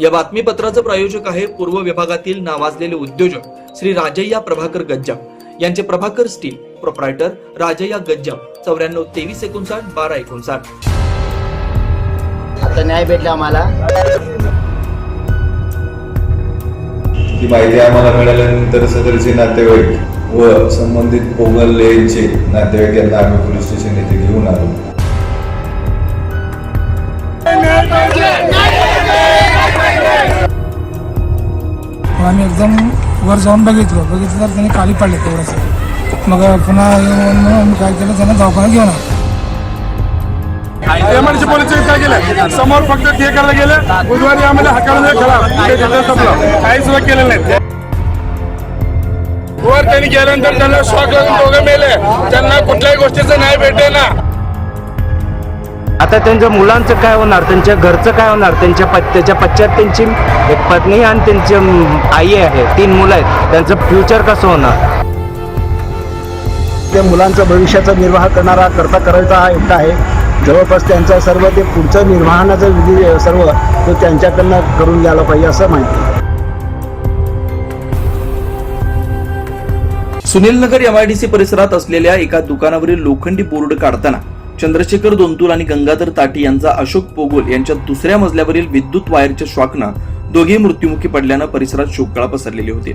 या बातमीपत्राचं प्रायोजक आहे पूर्व विभागातील नावाजलेले उद्योजक श्री राजय्या प्रभाकर गज्जाम. यांचे प्रभाकर स्टील प्रोप्रायटर राजय्या गज्जाम. चौऱ्याण्णव तेवीस एकोणसाठ बारा एकोणसाठ. आता न्याय भेटला आम्हाला. ती माहिती आम्हाला मिळाल्यानंतर सदरचे नातेवाईक व संबंधित पोगल यांचे नातेवाईक यांना आम्ही पोलीस स्टेशन येथे घेऊन आलो. मग आम्ही एकदम वर जाऊन बघितलं. बघितलं तर त्यांनी खाली पडले तेवढंच मग पुन्हा आम्ही काय केलं त्यांना दवाखान्यात घेऊन आलो. एमआयडीसी पोलीस काय केलं? समोर फक्त ते करायला गेलं. बुधवारी आम्हाला हकालून खराब. काहीच सुद्धा केलेलं नाही. वर त्यांनी गेल्यानंतर त्यांना शॉक लागून दोघं मेले. त्यांना कुठल्याही गोष्टीचं नाही भेटे ना आता त्यांच्या मुलांचं काय होणार? त्यांच्या घरचं काय होणार? त्यांच्या पत त्याच्या पश्चात त्यांची एक पत्नी आणि त्यांची आई आहे. तीन मुलं आहेत. त्यांचं फ्युचर कसं होणार? त्या मुलांचा भविष्याचा निर्वाह करणारा करता करायचा हा एकटा आहे. जवळपास त्यांचा सर्व ते पुढचं निर्वाहनाचा विधी सर्व तो त्यांच्याकडनं करून घ्यायला पाहिजे असं माहिती. सुनील नगर एमआयडीसी परिसरात असलेल्या एका दुकानावरील लोखंडी बोर्ड काढताना चंद्रशेखर दोंतुल आणि गंगाधर ताटी यांचा अशोक पोगोल यांच्या दुसऱ्या मजल्यावरील विद्युत वायरच्या श्वाकना दोघे मृत्युमुखी पडल्यानं परिसरात शोककळा पसरलेली होती.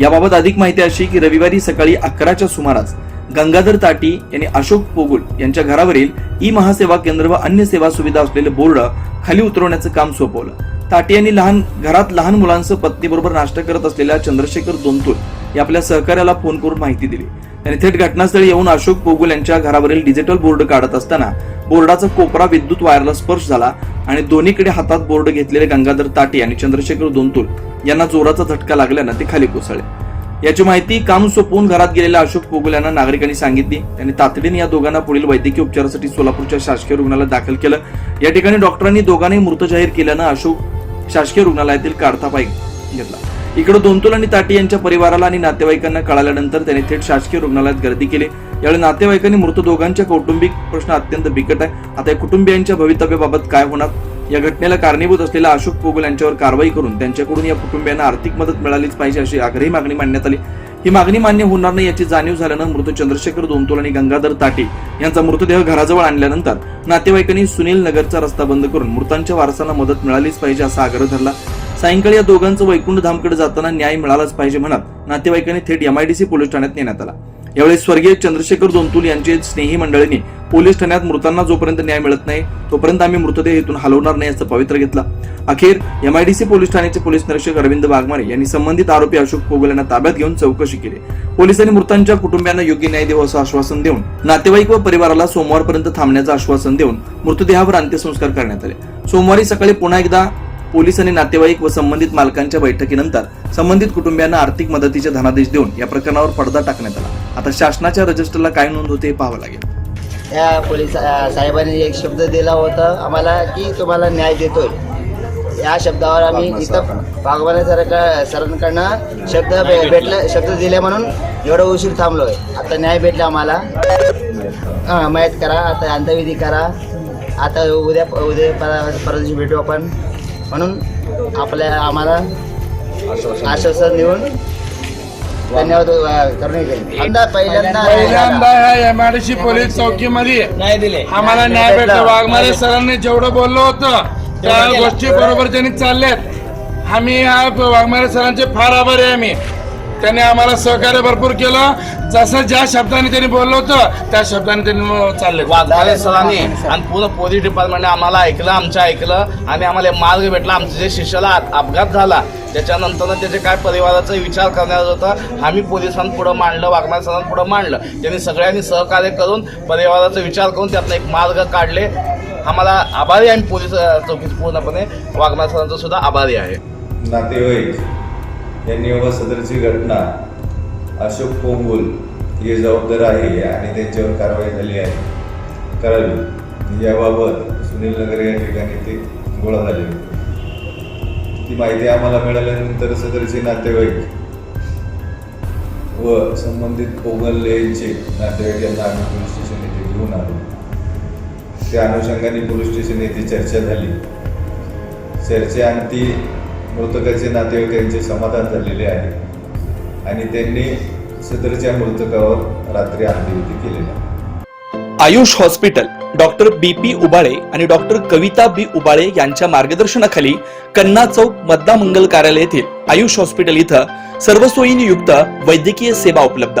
याबाबत अधिक माहिती अशी की रविवारी सकाळी अकराच्या सुमारास गंगाधर ताटी यांनी अशोक पोगुल यांच्या घरावरील ई महासेवा केंद्र व अन्य सेवा सुविधा असलेले बोर्ड खाली उतरवण्याचं काम सोपवलं. ताटी यांनी लहान घरात लहान मुलांसह पत्नीबरोबर नाश्ता करत असलेल्या चंद्रशेखर दोंतुल या आपल्या सहकार्याला फोन करून माहिती दिली. त्यांनी थेट घटनास्थळी येऊन अशोक पोगुल यांच्या घरावरील डिजिटल बोर्ड काढत असताना बोर्डाचा कोपरा विद्युत वायरला स्पर्श झाला आणि दोन्हीकडे हातात बोर्ड घेतलेले गंगाधर ताटे आणि चंद्रशेखर दोंतुल यांना जोराचा झटका लागल्यानं ते खाली कोसळले. याची माहिती काम सोपवून घरात गेलेल्या अशोक पोगुल यांना नागरिकांनी सांगितली. त्यांनी तातडीने या दोघांना पुढील वैद्यकीय उपचारासाठी सोलापूरच्या शासकीय रुग्णालयात दाखल केलं. या ठिकाणी डॉक्टरांनी दोघांनाही मृत जाहीर केल्यानं अशोक शासकीय रुग्णालयातील काढता पाय घेतला. इकडे दोनतुल आणि ताटी यांच्या परिवाराला आणि नातेवाईकांना कळाल्यानंतर त्यांनी थेट शासकीय रुग्णालयात गर्दी केली. यावेळी नातेवाईकांनी मृत दोघांच्या कौटुंबिक प्रश्न अत्यंत बिकट आहे. आता या कुटुंबियांच्या भवितव्याबाबत काय होणार? या घटनेला कारणीभूत असलेला अशोक पोगल यांच्यावर कारवाई करून त्यांच्याकडून या कुटुंबियांना आर्थिक मदत मिळालीच पाहिजे अशी आग्रही मागणी मांडण्यात आली. ही मागणी मान्य होणार नाही याची जाणीव झाल्यानं मृत चंद्रशेखर दोंतोल आणि गंगाधर ताटे यांचा मृतदेह घराजवळ आणल्यानंतर नातेवाईकांनी सुनील नगरचा रस्ता बंद करून मृतांच्या वारसांना मदत मिळालीच पाहिजे असा आग्रह धरला. सायंकाळी या दोघांचं वैकुंठ धामकडे जाताना न्याय मिळालाच पाहिजे म्हणत नातेवाईकांनी थेट एमआयडीसी पोलीस ठाण्यात नेण्यात आला. यावेळी स्वर्गीय चंद्रशेखर दोंतुल यांचे स्नेही मंडळीने पोलीस ठाण्यात मृतांना जोपर्यंत न्याय मिळत नाही तोपर्यंत आम्ही मृतदेह इथून हलवणार नाही असं पवित्र घेतला. अखेर एमआयडीसी पोलीस ठाण्याचे पोलीस निरीक्षक अरविंद वाघमारे यांनी संबंधित आरोपी अशोक पोगल यांना ताब्यात घेऊन चौकशी केली. पोलिसांनी मृतांच्या कुटुंबियांना योग्य न्याय देऊ असं आश्वासन देऊन नातेवाईक व परिवाराला सोमवारपर्यंत थांबण्याचं आश्वासन देऊन मृतदेहावर अंत्यसंस्कार करण्यात आले. सोमवारी सकाळी पुन्हा एकदा पोलीस आणि नातेवाईक व संबंधित मालकांच्या बैठकीनंतर संबंधित कुटुंबियांना आर्थिक मदतीचे धनादेश देऊन या प्रकरणावर पडदा टाकण्यात आला. आता शासनाच्या रजिस्टरला काय नोंद होते पाहावं लागेल. त्या पोलीस साहेबांनी एक शब्द दिला होता आम्हाला की तुम्हाला न्याय देतोय. या शब्दावर आम्ही इथं बागवान सर सरांकडनं शब्द भे- भेटला. शब्द दिले म्हणून एवढं उशीर थांबलोय. आता न्याय भेटला आम्हाला. हां मयत करा आता अंत्यविधी करा. आता उद्या उद्या पर- परवा दिवशी भेटू आपण. म्हणून आपल्या आम्हाला आश्वासन देऊन धन्यवाद पहिल्यांदा पहिल्यांदा ह्या एमआयडीसी पोलीस चौकीमध्ये न्याय दिले. आम्हाला न्याय भेटला. वाघमारे सरांनी जेवढं बोललो होतं त्या गोष्टी बरोबर त्यांनी चालल्यात. आम्ही या वाघमारे सरांचे फार आभारी आहे आम्ही. त्यांनी आम्हाला सहकार्य भरपूर केलं. जसं ज्या शब्दाने त्यांनी बोललो होतं त्या शब्दाने त्यांनी चालले. वाघमारे सरांनी आणि पूर्ण पोलीस डिपार्टमेंटने आम्हाला ऐकलं आमचं ऐकलं आणि आम्हाला मार्ग भेटला. आमच्या जे शिष्याला अप- अपघात झाला त्याच्यानंतर त्याच्या काय परिवाराचा विचार करण्यात होता आम्ही पोलिसांपुढं मांडलं वाघमारे सरांपुढं मांडलं. त्यांनी सगळ्यांनी सहकार्य करून परिवाराचा विचार करून त्यातनं एक मार्ग काढले. आम्हाला आभारी आहे आम्ही पोलीस चौकीत पूर्णपणे वाघमारे सरांचा सुद्धा आभारी आहे. नातेवाईक यांनी व सदरची घटना अशोक पोंगुल हे जबाबदार आहे आणि त्यांच्यावर कारवाई झाली आहे. करावी. याबाबत सुनील नगर या ठिकाणी ते गोळा झाले. ती माहिती आम्हाला मिळाल्यानंतर सदरचे नातेवाईक व संबंधित पोंगल यांचे नातेवाईक यांना आम्ही पोलीस स्टेशन येथे घेऊन आलो. त्या अनुषंगाने पोलीस स्टेशन येथे चर्चा झाली. चर्चेअंती मृतकाचे नातेवाईकांचे समाधान झालेले आहे. आणि त्यांनी सदरच्या मृतकावर रात्री अंत्यविधी केलेला Ayush hospital doctor B P Ubale आणि डॉक्टर कविता बी उबाळे यांच्या मार्गदर्शनाखाली कन्ना चौक मद्दा मंगल कार्यालय येथील आयुष हॉस्पिटल इथं सर्व सोयींनी युक्त वैद्यकीय सेवा उपलब्ध.